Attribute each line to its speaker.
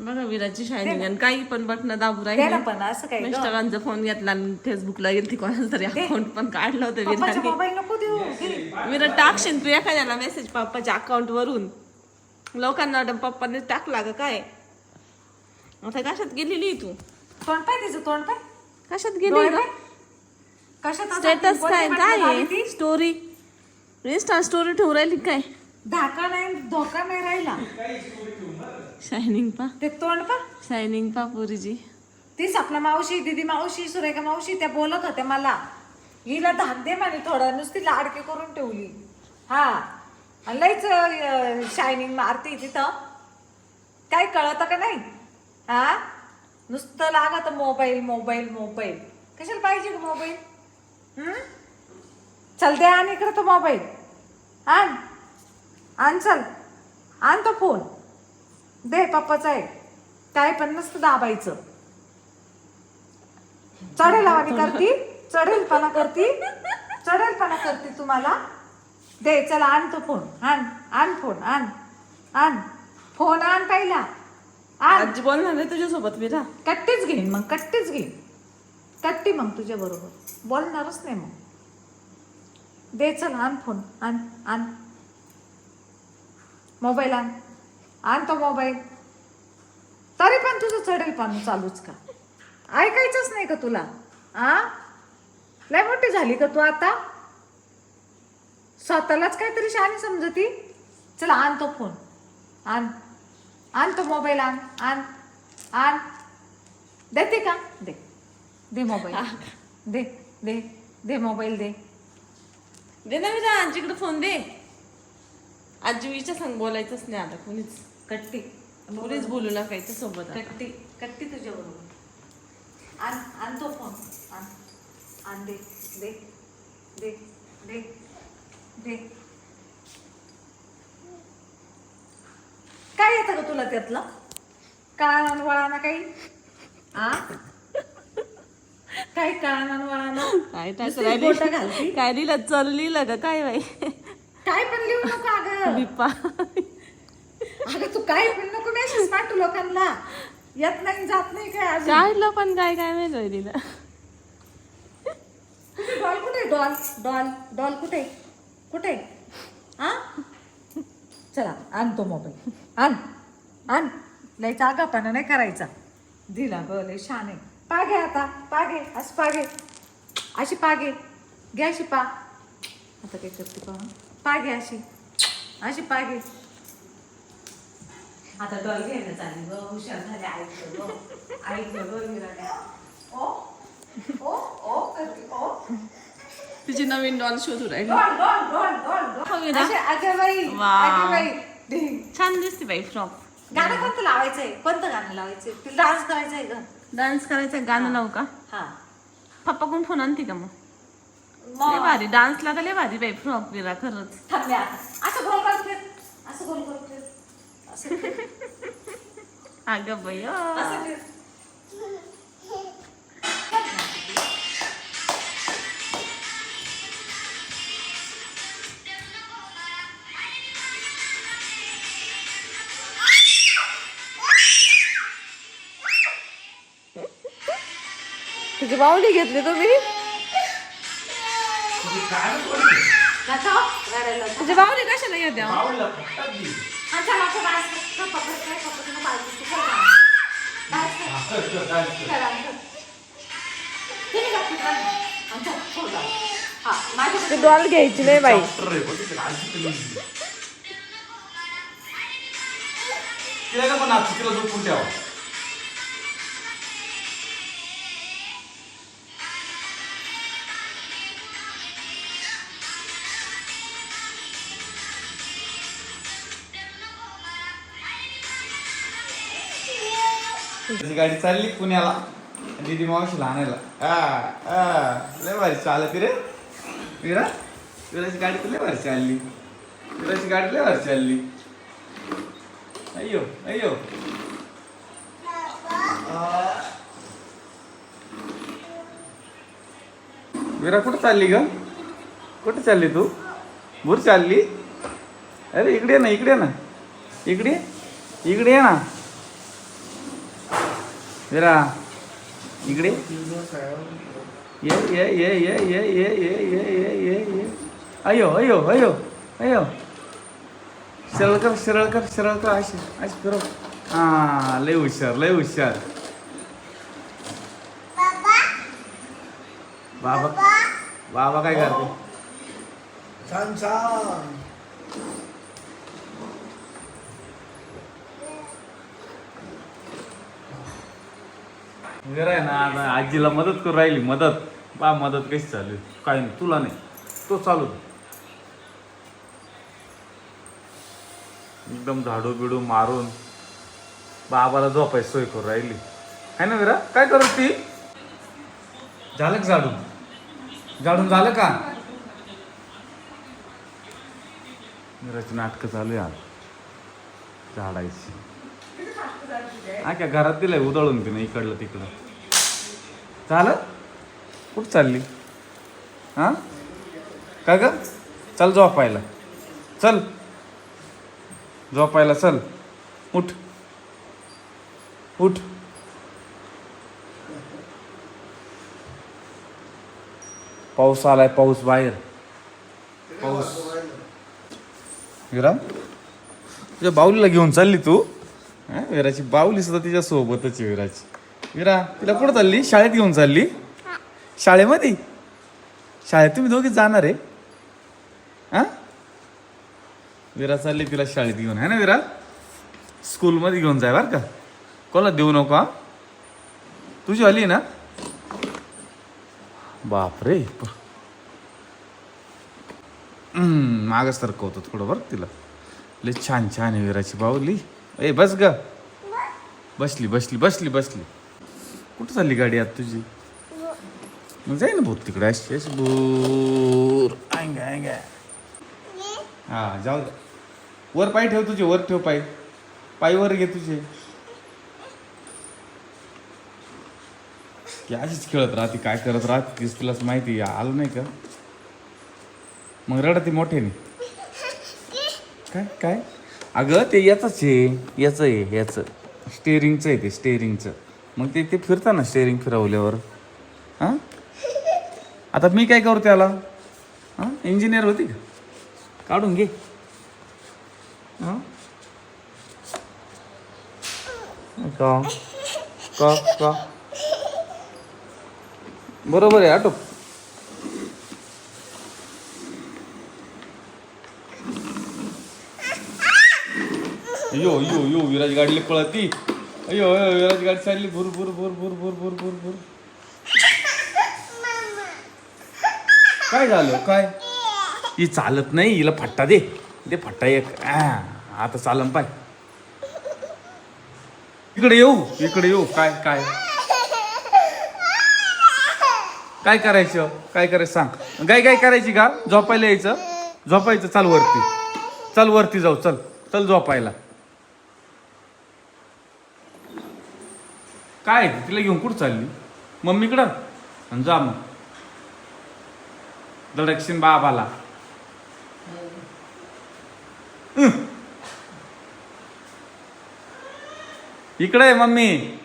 Speaker 1: बघा विराची शायनिंग आणि काही पण बटन दाबू राहील.
Speaker 2: पण असं काय ग?
Speaker 1: मिस्टरांचा फोन घेतला आणि फेसबुकला गेली कोणाचा तरी अकाउंट पण काढलं होतं विराने
Speaker 2: मोबाईल नको देऊ. घे.
Speaker 1: विरा टाकशील तू एखाद्याला मेसेज पप्पाच्या अकाउंट वरून. लोकांना वाटतं पप्पाने टाकला का काय? आता कशात गेलेली तू?
Speaker 2: तोंड पाय तिचं तोंड पाय.
Speaker 1: कशात
Speaker 2: डोळे
Speaker 1: गेली
Speaker 2: पाय. कशात आता
Speaker 1: स्टेटस काय? काय
Speaker 2: ती?
Speaker 1: स्टोरी इंस्टा स्टोरी ठेवू राहिली काय?
Speaker 2: धाका नाही धोका नाही राहिला.
Speaker 1: शायनिंग पा.
Speaker 2: ते तोंड पा.
Speaker 1: शायनिंग पा पुरीची
Speaker 2: तीच आपल्या मावशी दिदी मावशी सुरेखा मावशी त्या बोलत होत्या मला. हिला धाक दे म्हणे थोडा नुसती लाडकी करून ठेवली. हा. आणि लईच शायनिंग मारते तिथं. काय कळतं का नाही? हा? नुसतं लागत मोबाईल मोबाईल मोबाईल कशाला पाहिजे मोबाईल हम्म चल दे आण इकडे तो मोबाईल आण. आण चल. आण तो फोन दे पप्पाचा आहे. काय पण नसतं दाबायचं. चढेल आवानी करती चढेलपणा करती चढेलपणा करती तुम्हाला. दे चला आण तो फोन आण आण फोन आण आण. फोन आण पहिला.
Speaker 1: आजी बोलणार आहे तुझ्यासोबत विरा
Speaker 2: कट्टीच घेईन मग कट्टीच घेईन. कट्टी मग तुझ्या बरोबर. बोलणारच नाही मग. दे चल आण फोन आण आण. मोबाईल आण. आण तो मोबाईल. तरी पण तुझं चढेल पाणी चालूच का? ऐकायचंच नाही का तुला? आ? लय मोठी झाली का तू आता? स्वतःलाच काहीतरी शहाणी समजती? चला आण तो फोन. आण. आण तो मोबाईल आण. आण. आण. देते का? दे. दे मोबाईल. दे दे दे मोबाईल दे.
Speaker 1: दे ना विरा आजीकडे फोन दे. आजी विच्या संग बोलायचंच नाही आता. कोणीच.
Speaker 2: कट्टी.
Speaker 1: कोणीच बोलू नका इथे सोबत.
Speaker 2: कट्टी. कट्टी तुझ्या बरोबर. आण आण तो फोन आण. आण दे. दे. दे. दे. दे. काय येतं का तुला त्यातलं? काळानं वळाना काही? आ? काही काळानं वळाना?
Speaker 1: काय काय लिहिलं चल लिहिलं का काय बाई?
Speaker 2: काय पण लिहू नको अगं.
Speaker 1: बिप्पा
Speaker 2: अगं तू काय पण नको मेसेज पाठवू लोकांना. येत नाही जात नाही काय अजून?
Speaker 1: काढलं पण काय काय माहीत तिला.
Speaker 2: तुझी डॉल कुठे डॉल? डॉल डॉल कुठे? कुठे? हा चला आण तो मोबाईल. आण आण. लय आगापाना नाही करायचा. दिला ग लय छान आहे. पागे आता पागे असं पागे अशी पागे घे अशी पा. आता काय करते पा पागे अशी. अशी पागे. आता डॉल घ्यायला चालली ग हुशार झाले. ऐकलं ग. ऐकलं ग विराने. ओ ओ ओ करते. ओ.
Speaker 1: तिची नवीन डॉल शोधू राहिली.
Speaker 2: Doll doll doll doll doll.
Speaker 1: हो.
Speaker 2: अशे
Speaker 1: वा.
Speaker 2: ढिंग.
Speaker 1: छान दिसते बाई फ्रॉक.
Speaker 2: गाणं कोणतं लावायचंय? कोणतं गाणं लावायचंय? तुला डान्स करायचंय ग
Speaker 1: डान्स करायचं गाणं लावू का?
Speaker 2: हा.
Speaker 1: पप्पा कोण फोन आणते का मग? लय भारी. डान्सला तर लय भारी बाई फ्रॉक विरा खरंच.
Speaker 2: असं गोल कर फिर. असं गोल कर फिर. असं फिर.
Speaker 1: अगं बाई अ.
Speaker 2: असं फिर.
Speaker 1: तुझी बावली घेतली तुम्ही?
Speaker 2: पकड, कर, पकड, नको पाहिजे. तू कर डान्स. डान्स कर. कर, डान्स कर. तुम्ही का फिरवा? हा, चल, सोड डान्स. हा, माझ्याकडे
Speaker 1: ती डॉल घ्यायची नाही बाई
Speaker 3: तिला का पण आज तिला झोपून ठेवा त्याची गाडी चालली पुण्याला. दीदी मावशीला आणायला. लय भारी चालत रे. विरा विराची गाडी तर लय भारी चालली. विराची गाडी लय भारी चालली. अय्यो अय्यो. विरा कुठं चालली ग? कुठं चालली तू? भूर चालली? अरे इकडे ये ना इकडे ये ना. इकडे इकडे ये ना. विरा इकडे ये ये ये ये ये ये ये ये ये ये ये अयो अयो अयो अयो सरळ कर सरळ कर सरळ कर अशी अशी फिरव हा लय हुशार लय हुशार बाबा बाबा काय करते
Speaker 4: छान छान
Speaker 3: विरा आहे ना आता आजीला मदत करू राहिली मदत. बा मदत कशी चालू आहे? काय नाही तुला नाही. तो चालू एकदम झाडू बिडू मारून बाबाला झोपायची सोय करू राहिली. है ना विरा? काय करू ती? झालं का झाडून? झाडून झालं का? विराची नाटकं चालू आहे आज. झाडायची. आख्या घरात दिलंय उधळून तिने इकडलं तिकडं. झालं कुठं चालली? हा? का ग? चल झोपायला. चल. झोपायला चल. उठ. उठ. पाऊस आलाय पाऊस बाहेर. पाऊस. विराम तुझ्या बाऊलीला घेऊन चालली तू? हा विराची बाऊली सुद्धा तिच्या सोबतच आहे विराची. विरा तिला कुठं चालली? शाळेत घेऊन चालली? शाळेमध्ये? शाळेत तुम्ही दोघीच जाणार आहे. हा? विरा चालली तिला शाळेत घेऊन. आहे ना विरा? स्कूलमध्ये घेऊन जाय बरं का. कोणाला देऊ नको हा? तुझी आली ना? बापरे. मागच तर सारखं होतं थोडं बरं तिला. लय छान छान आहे विराची बाहुली. ए बस ग. बसली बसली बसली बसली. कुठं चालली गाडी आता तुझी? मग जाई ना भूत तिकडे. अशी अशी भूर. अंग अंग हा जाऊ दे. वर पाय ठेव तुझे वर ठेव पाय. पाय वर घे तुझे. की अशीच खेळत राहते काय करत राहते तुलाच माहिती आलं नाही का? मग रडती मोठ्याने. काय काय? अगं ते याचंच आहे. याचं आहे याचं. स्टेअरिंगचं आहे ते स्टेअरिंगचं मग ते ते फिरतं ना स्टेअरिंग फिरवल्यावर. हां? आता मी काय करू त्याला? हां? इंजिनियर होती का? काढून घे. हां? का? का? का? बरोबर आहे आटो अयो अयो अयो विराज गाडीला पळती. अयो अयो विराज गाडी चालली भुर भुर भुर भुर भुर भुर भुर भुर. काय झालं काय? ही चालत नाही हिला फट्टा दे. दे फट्टा एक. आ, आता चालन पाय. इकडे येऊ इकडे येऊ. काय काय? काय करायचं? काय करायचं सांग. गाय काय करायची का? झोपायला यायचं? झोपायचं चाल वरती. चल वरती जाऊ चल. चल झोपायला. काय आहे तिला घेऊन कुठं चालली? मम्मीकडं? आणि जा मग. दडकशीन बाबाला. इकडे आहे मम्मी.